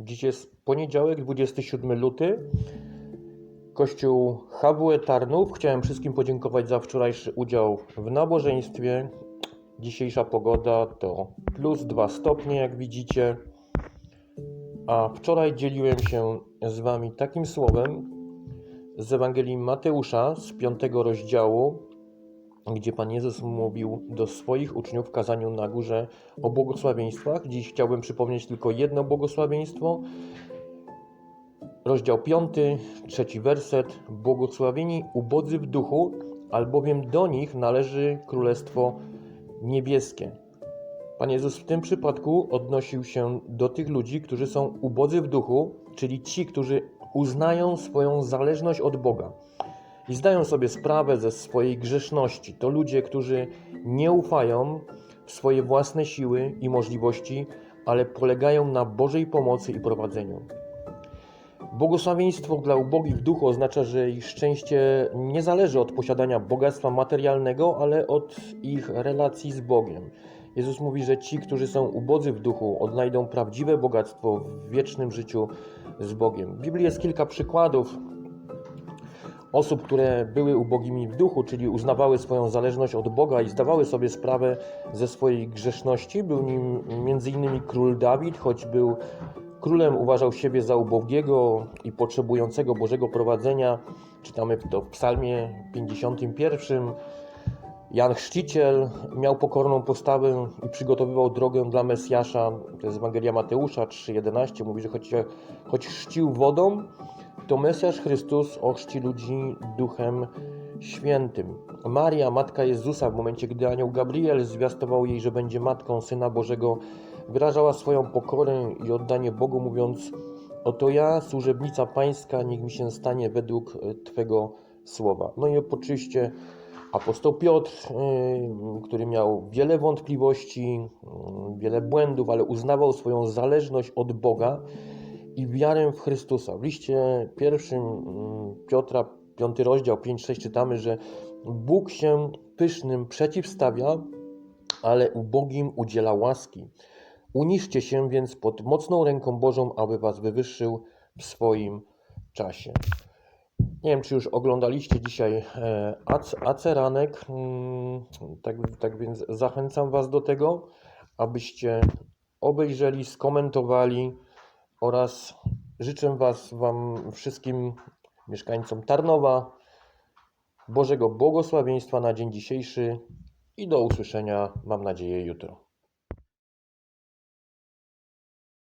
Dziś jest poniedziałek, 27 luty. Kościół HWE Tarnów. Chciałem wszystkim podziękować za wczorajszy udział w nabożeństwie. Dzisiejsza pogoda to plus 2 stopnie, jak widzicie. A wczoraj dzieliłem się z Wami takim słowem z Ewangelii Mateusza z 5 rozdziału, gdzie Pan Jezus mówił do swoich uczniów w kazaniu na górze o błogosławieństwach. Dziś chciałbym przypomnieć tylko jedno błogosławieństwo. Rozdział 5, trzeci werset. Błogosławieni ubodzy w duchu, albowiem do nich należy Królestwo Niebieskie. Pan Jezus w tym przypadku odnosił się do tych ludzi, którzy są ubodzy w duchu, czyli ci, którzy uznają swoją zależność od Boga i zdają sobie sprawę ze swojej grzeszności. To ludzie, którzy nie ufają w swoje własne siły i możliwości, ale polegają na Bożej pomocy i prowadzeniu. Błogosławieństwo dla ubogich w duchu oznacza, że ich szczęście nie zależy od posiadania bogactwa materialnego, ale od ich relacji z Bogiem. Jezus mówi, że ci, którzy są ubodzy w duchu, odnajdą prawdziwe bogactwo w wiecznym życiu z Bogiem. W Biblii jest kilka przykładów osób, które były ubogimi w duchu, czyli uznawały swoją zależność od Boga i zdawały sobie sprawę ze swojej grzeszności. Był nim m.in. król Dawid, choć był królem, uważał siebie za ubogiego i potrzebującego Bożego prowadzenia. Czytamy to w Psalmie 51. Jan Chrzciciel miał pokorną postawę i przygotowywał drogę dla Mesjasza. To jest Ewangelia Mateusza 3,11. Mówi, że choć, choć chrzcił wodą, to Mesjasz Chrystus ochrzci ludzi Duchem Świętym. Maria, matka Jezusa, w momencie gdy anioł Gabriel zwiastował jej, że będzie matką Syna Bożego, wyrażała swoją pokorę i oddanie Bogu, mówiąc: Oto ja, służebnica Pańska, niech mi się stanie według Twego słowa. No i oczywiście apostoł Piotr, yy, który miał wiele wątpliwości, yy, wiele błędów, ale uznawał swoją zależność od Boga i wiarę w Chrystusa. W liście pierwszym mm, Piotra, piąty rozdział 5-6 czytamy, że Bóg się pysznym przeciwstawia, ale ubogim udziela łaski. Uniszcie się więc pod mocną ręką Bożą, aby was wywyższył w swoim czasie. Nie wiem, czy już oglądaliście dzisiaj e, AC, Aceranek, mm, tak, tak więc zachęcam was do tego, abyście obejrzeli, skomentowali, oraz życzę Was, Wam wszystkim mieszkańcom Tarnowa Bożego błogosławieństwa na dzień dzisiejszy i do usłyszenia, mam nadzieję, jutro.